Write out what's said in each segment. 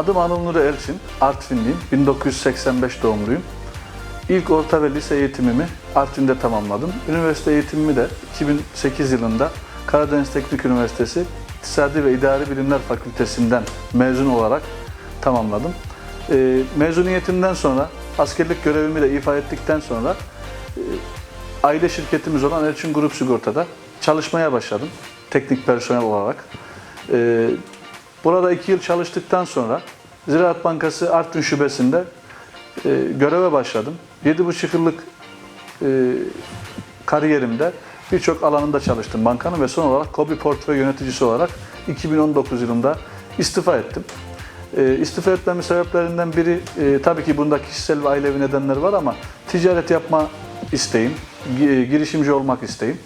Adım Anıl Nuri Elçin, Artvinliyim. 1985 doğumluyum. İlk orta ve lise eğitimimi Artvin'de tamamladım. Üniversite eğitimimi de 2008 yılında Karadeniz Teknik Üniversitesi İktisadi ve İdari Bilimler Fakültesinden mezun olarak tamamladım. Ee, mezuniyetimden sonra askerlik görevimi de ifa ettikten sonra e, aile şirketimiz olan Elçin Grup Sigorta'da çalışmaya başladım. Teknik personel olarak. Ee, burada iki yıl çalıştıktan sonra Ziraat Bankası Artvin Şubesi'nde e, göreve başladım. 7,5 yıllık e, kariyerimde birçok alanında çalıştım bankanın ve son olarak KOBİ portföy yöneticisi olarak 2019 yılında istifa ettim. E, istifa etmemin sebeplerinden biri e, tabii ki bunda kişisel ve ailevi nedenler var ama ticaret yapma isteğim, gi- girişimci olmak isteğim.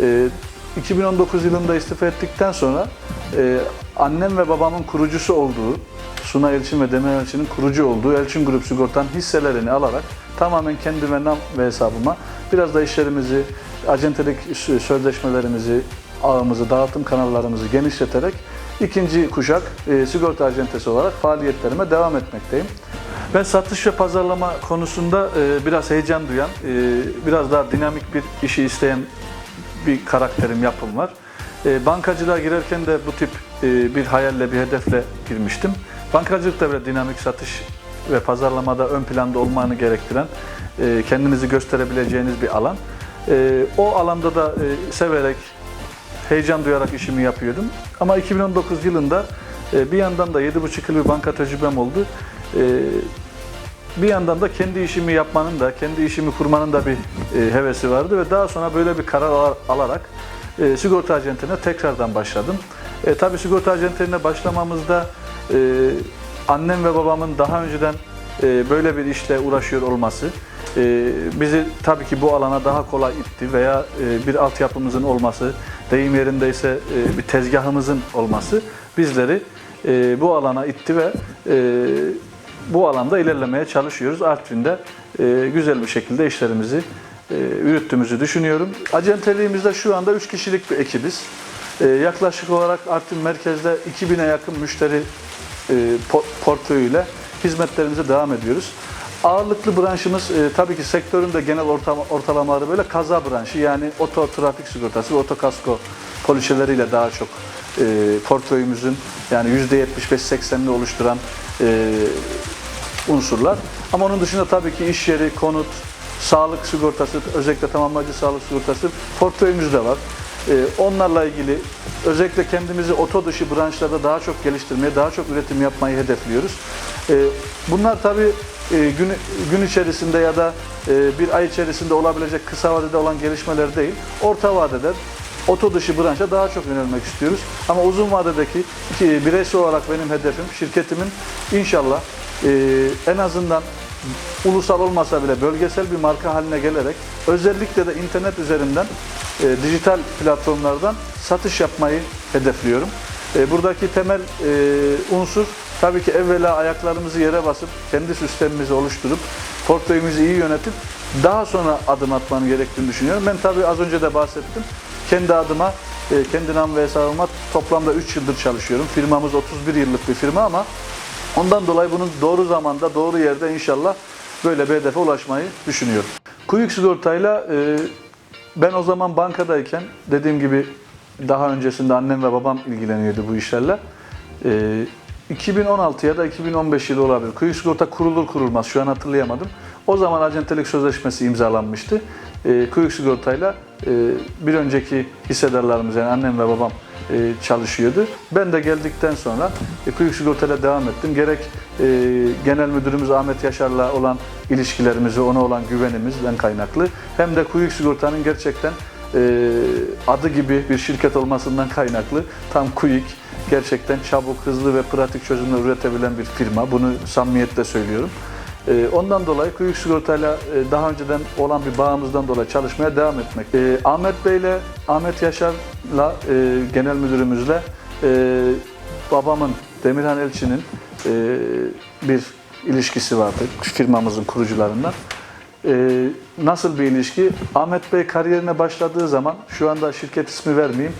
E, 2019 yılında istifa ettikten sonra e, annem ve babamın kurucusu olduğu, Suna Elçin ve Demir Elçin'in kurucu olduğu Elçin Grup Sigorta'nın hisselerini alarak tamamen kendime nam ve hesabıma biraz da işlerimizi, acentelik sözleşmelerimizi, ağımızı, dağıtım kanallarımızı genişleterek ikinci kuşak e, sigorta acentesi olarak faaliyetlerime devam etmekteyim. Ben satış ve pazarlama konusunda e, biraz heyecan duyan, e, biraz daha dinamik bir işi isteyen bir karakterim, yapım var. E, bankacılığa girerken de bu tip bir hayalle, bir hedefle girmiştim. Bankacılık da böyle dinamik satış ve pazarlamada ön planda olmanı gerektiren, e, kendinizi gösterebileceğiniz bir alan. E, o alanda da e, severek, heyecan duyarak işimi yapıyordum. Ama 2019 yılında bir yandan da 7,5 yıl bir banka tecrübem oldu. Bir yandan da kendi işimi yapmanın da, kendi işimi kurmanın da bir hevesi vardı ve daha sonra böyle bir karar al- alarak sigorta acentine tekrardan başladım. E, tabii sigorta acentine başlamamızda e, annem ve babamın daha önceden e, böyle bir işle uğraşıyor olması e, bizi tabii ki bu alana daha kolay itti veya e, bir altyapımızın olması, deyim yerindeyse e, bir tezgahımızın olması bizleri e, bu alana itti ve e, bu alanda ilerlemeye çalışıyoruz. Artvin'de e, güzel bir şekilde işlerimizi e, yürüttüğümüzü düşünüyorum. Acenteliğimizde şu anda 3 kişilik bir ekibiz. E, yaklaşık olarak Artvin merkezde 2000'e yakın müşteri e, po- portföyüyle hizmetlerimize devam ediyoruz. Ağırlıklı branşımız e, tabii ki sektörün de genel ortama, ortalamaları böyle kaza branşı yani oto trafik sigortası ve otokasko poliçeleriyle daha çok e, portföyümüzün yani %75-80'ini oluşturan e, unsurlar. Ama onun dışında tabii ki iş yeri, konut, sağlık sigortası, özellikle tamamlayıcı sağlık sigortası portföyümüzde var. Ee, onlarla ilgili özellikle kendimizi oto dışı branşlarda daha çok geliştirmeye, daha çok üretim yapmayı hedefliyoruz. Ee, bunlar tabii e, gün, gün içerisinde ya da e, bir ay içerisinde olabilecek kısa vadede olan gelişmeler değil, orta vadede oto dışı branşa daha çok yönelmek istiyoruz. Ama uzun vadedeki ki bireysel olarak benim hedefim şirketimin inşallah e, en azından ulusal olmasa bile bölgesel bir marka haline gelerek özellikle de internet üzerinden e, dijital platformlardan satış yapmayı hedefliyorum. E, buradaki temel e, unsur tabii ki evvela ayaklarımızı yere basıp kendi sistemimizi oluşturup portföyümüzü iyi yönetip daha sonra adım atmanın gerektiğini düşünüyorum. Ben tabii az önce de bahsettim. Kendi adıma, e, kendi nam ve hesabıma toplamda 3 yıldır çalışıyorum. Firmamız 31 yıllık bir firma ama ondan dolayı bunun doğru zamanda, doğru yerde inşallah böyle bir hedefe ulaşmayı düşünüyorum. Kuyuk sigortayla e, ben o zaman bankadayken dediğim gibi daha öncesinde annem ve babam ilgileniyordu bu işlerle. E, 2016 ya da 2015 yılı olabilir. Kuyuk sigorta kurulur kurulmaz şu an hatırlayamadım. O zaman acentelik sözleşmesi imzalanmıştı. E, Kuyuk sigortayla e, bir önceki hissedarlarımız yani annem ve babam e, çalışıyordu. Ben de geldikten sonra e, Kuyuk Sigorta'yla devam ettim. Gerek e, Genel Müdürümüz Ahmet Yaşar'la olan ilişkilerimizi, ona olan güvenimizden kaynaklı hem de Kuyuk Sigorta'nın gerçekten e, adı gibi bir şirket olmasından kaynaklı tam Kuyuk gerçekten çabuk, hızlı ve pratik çözümler üretebilen bir firma. Bunu samimiyetle söylüyorum. Ee, Ondan dolayı Kuyuk Sigorta'yla e, daha önceden olan bir bağımızdan dolayı çalışmaya devam etmek. Ee, Ahmet Bey'le, Ahmet Yaşar'la, e, genel müdürümüzle e, babamın, Demirhan Elçi'nin bir ilişkisi vardı firmamızın kurucularından. Ee, nasıl bir ilişki? Ahmet Bey kariyerine başladığı zaman, şu anda şirket ismi vermeyeyim,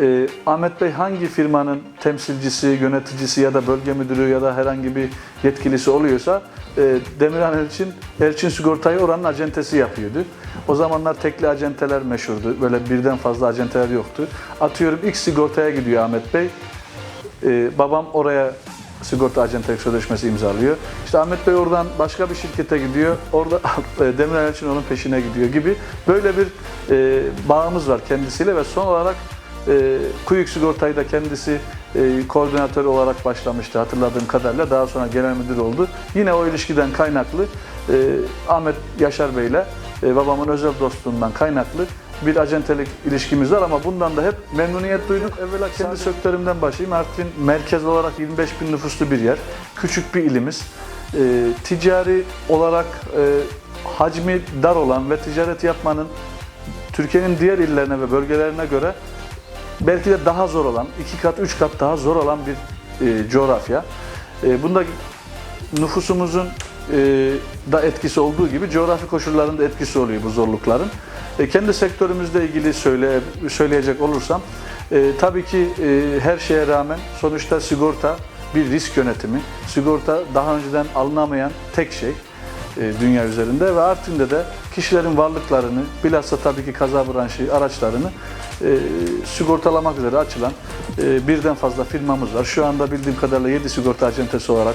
ee, Ahmet Bey hangi firmanın temsilcisi, yöneticisi ya da bölge müdürü ya da herhangi bir yetkilisi oluyorsa e, Demirhan Elçin, Elçin Sigorta'yı oranın acentesi yapıyordu. O zamanlar tekli acenteler meşhurdu. Böyle birden fazla acenteler yoktu. Atıyorum X sigortaya gidiyor Ahmet Bey. Ee, babam oraya sigorta acentelik sözleşmesi imzalıyor. İşte Ahmet Bey oradan başka bir şirkete gidiyor. Orada Demirel için onun peşine gidiyor gibi. Böyle bir e, bağımız var kendisiyle ve son olarak e, Kuyuk Sigorta'yı da kendisi e, koordinatör olarak başlamıştı hatırladığım kadarıyla. Daha sonra genel müdür oldu. Yine o ilişkiden kaynaklı e, Ahmet Yaşar Bey'le e, babamın özel dostluğundan kaynaklı bir acentelik ilişkimiz var ama bundan da hep memnuniyet duyduk. Evvela kendi sektörümden başlayayım. Artvin merkez olarak 25 bin nüfuslu bir yer. Küçük bir ilimiz. E, ticari olarak e, hacmi dar olan ve ticaret yapmanın Türkiye'nin diğer illerine ve bölgelerine göre belki de daha zor olan, iki kat, üç kat daha zor olan bir e, coğrafya. E, bunda nüfusumuzun da etkisi olduğu gibi coğrafi koşulların da etkisi oluyor bu zorlukların. E, kendi sektörümüzle ilgili söyle, söyleyecek olursam, e, tabii ki e, her şeye rağmen sonuçta sigorta bir risk yönetimi. Sigorta daha önceden alınamayan tek şey e, dünya üzerinde ve Artvin'de de kişilerin varlıklarını, bilhassa tabii ki kaza branşı araçlarını e, sigortalamak üzere açılan e, birden fazla firmamız var. Şu anda bildiğim kadarıyla 7 sigorta acentesi olarak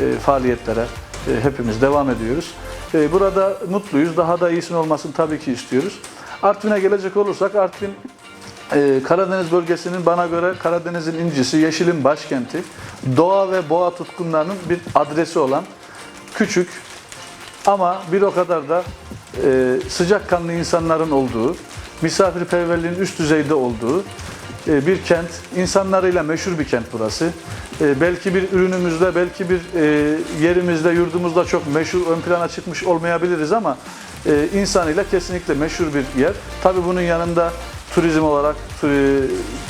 e, faaliyetlere e, hepimiz devam ediyoruz. E, burada mutluyuz. Daha da iyisinin olmasını tabii ki istiyoruz. Artvin'e gelecek olursak Artvin e, Karadeniz bölgesinin bana göre Karadeniz'in incisi, yeşilin başkenti, doğa ve boğa tutkunlarının bir adresi olan küçük ama bir o kadar da e, sıcakkanlı insanların olduğu, misafirperverliğin üst düzeyde olduğu e, bir kent. İnsanlarıyla meşhur bir kent burası. E, belki bir ürünümüzde, belki bir e, yerimizde, yurdumuzda çok meşhur, ön plana çıkmış olmayabiliriz ama e, insanıyla kesinlikle meşhur bir yer. Tabii bunun yanında turizm olarak e,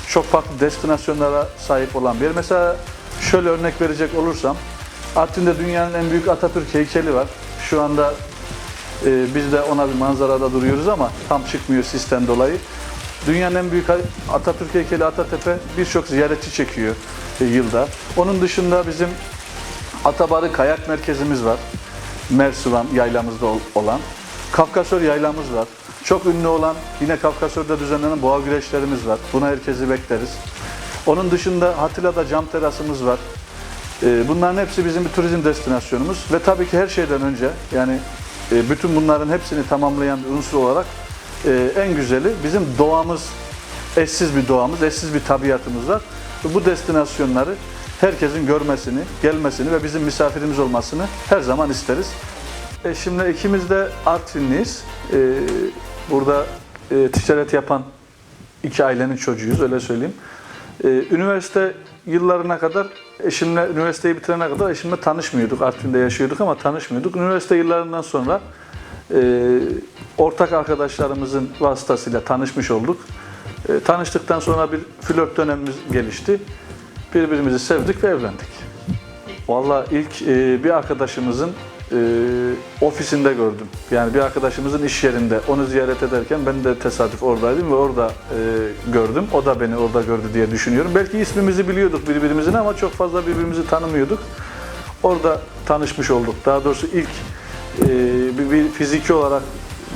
çok farklı destinasyonlara sahip olan bir yer. Mesela şöyle örnek verecek olursam, Artvin'de dünyanın en büyük Atatürk heykeli var. Şu anda e, biz de ona bir manzarada duruyoruz ama tam çıkmıyor sistem dolayı. Dünyanın en büyük Atatürk heykeli Atatepe birçok ziyaretçi çekiyor e, yılda. Onun dışında bizim Atabarı Kayak Merkezimiz var. Mersuvan yaylamızda ol- olan. Kafkasör yaylamız var. Çok ünlü olan yine Kafkasör'de düzenlenen boğa güreşlerimiz var. Buna herkesi bekleriz. Onun dışında Hatilla'da cam terasımız var. Ee, Bunların hepsi bizim bir turizm destinasyonumuz ve tabii ki her şeyden önce yani e, bütün bunların hepsini tamamlayan bir unsur olarak e, en güzeli bizim doğamız, eşsiz bir doğamız, eşsiz bir tabiatımız var. Bu destinasyonları herkesin görmesini, gelmesini ve bizim misafirimiz olmasını her zaman isteriz. E, şimdi ikimiz de Artvinliyiz. E, burada e, ticaret yapan iki ailenin çocuğuyuz öyle söyleyeyim. Ee, üniversite yıllarına kadar eşimle üniversiteyi bitirene kadar eşimle tanışmıyorduk. Artvin'de yaşıyorduk ama tanışmıyorduk. Üniversite yıllarından sonra e, ortak arkadaşlarımızın vasıtasıyla tanışmış olduk. E, tanıştıktan sonra bir flört dönemimiz gelişti. Birbirimizi sevdik ve evlendik. Vallahi ilk e, bir arkadaşımızın e, ofisinde gördüm. Yani bir arkadaşımızın iş yerinde onu ziyaret ederken ben de tesadüf oradaydım ve orada e, gördüm. O da beni orada gördü diye düşünüyorum. Belki ismimizi biliyorduk birbirimizin ama çok fazla birbirimizi tanımıyorduk. Orada tanışmış olduk. Daha doğrusu ilk e, bir, bir fiziki olarak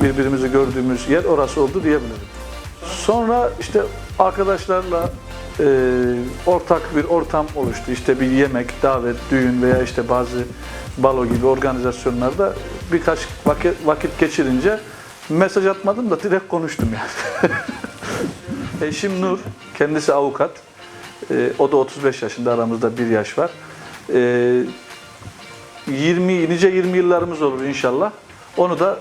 birbirimizi gördüğümüz yer orası oldu diyebilirim. Sonra işte arkadaşlarla e, ortak bir ortam oluştu. İşte bir yemek, davet, düğün veya işte bazı balo gibi organizasyonlarda birkaç vakit, vakit geçirince mesaj atmadım da direkt konuştum yani. Eşim Nur, kendisi avukat. E, o da 35 yaşında, aramızda bir yaş var. E, 20, nice 20 yıllarımız olur inşallah. Onu da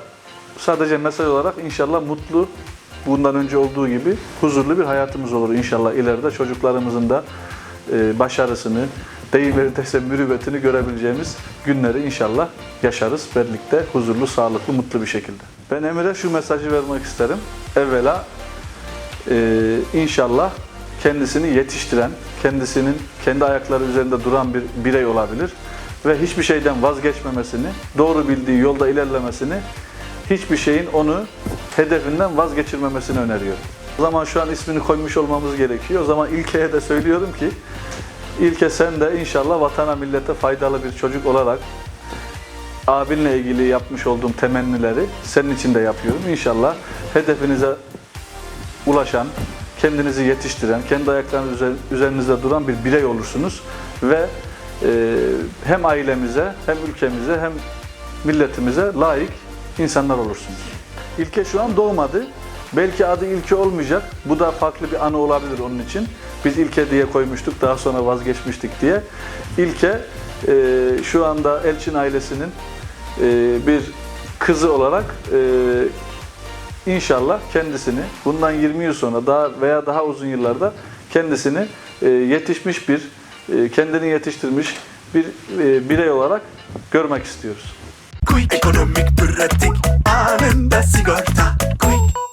sadece mesaj olarak inşallah mutlu, bundan önce olduğu gibi huzurlu bir hayatımız olur inşallah ileride. Çocuklarımızın da e, başarısını, deyim verirse mürüvvetini görebileceğimiz günleri inşallah yaşarız birlikte huzurlu, sağlıklı, mutlu bir şekilde. Ben Emir'e şu mesajı vermek isterim. Evvela e, inşallah kendisini yetiştiren, kendisinin kendi ayakları üzerinde duran bir birey olabilir ve hiçbir şeyden vazgeçmemesini, doğru bildiği yolda ilerlemesini hiçbir şeyin onu hedefinden vazgeçirmemesini öneriyorum. O zaman şu an ismini koymuş olmamız gerekiyor. O zaman İlke'ye de söylüyorum ki İlke sen de inşallah vatana millete faydalı bir çocuk olarak abinle ilgili yapmış olduğum temennileri senin için de yapıyorum. İnşallah hedefinize ulaşan, kendinizi yetiştiren, kendi ayaklarınız üzer- üzerinizde duran bir birey olursunuz ve hem ailemize, hem ülkemize, hem milletimize layık insanlar olursunuz. İlke şu an doğmadı. Belki adı İlke olmayacak. Bu da farklı bir anı olabilir onun için. Biz İlke diye koymuştuk, daha sonra vazgeçmiştik diye. İlke e, şu anda Elçin ailesinin e, bir kızı olarak e, İnşallah kendisini bundan 20 yıl sonra daha veya daha uzun yıllarda kendisini yetişmiş bir, kendini yetiştirmiş bir e, birey olarak görmek istiyoruz. Quick Ekonomik pratik anında sigorta Quick